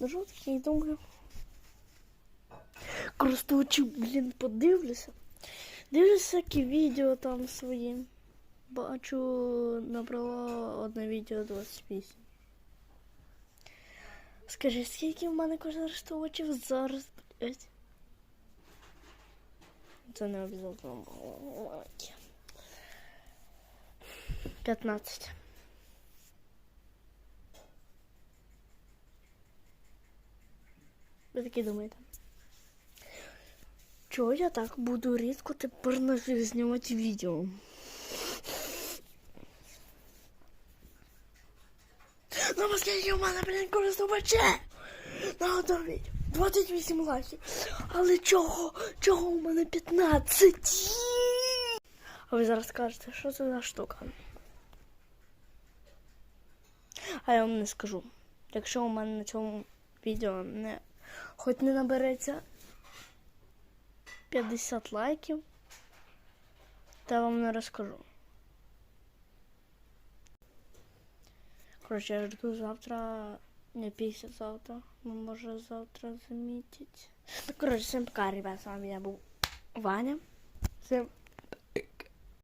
Сижу такий і думаю. Користувачі, блін, подивлюся. Дивлюся всякі відео там свої. Бачу, набрала одне відео 28. Скажи, скільки в мене користувачів зараз, блядь? Це не обов'язково. 15. Ви такі думаєте? Чого я так буду рідко тепер нафіг знімати відео? Ну, оскільки в мене, блін, користувачі! Нагадовіть, 28 лайків. Але чого? Чого у мене 15? А ви зараз скажете, що це за штука? А я вам не скажу. Якщо у мене на цьому відео не хоч не набереться 50 лайків, я вам не розкажу. Коротше, я жду завтра, не післязавтра, ну, може завтра замітить. Коротше, всім пока, ребят, з вами я був Ваня. Всім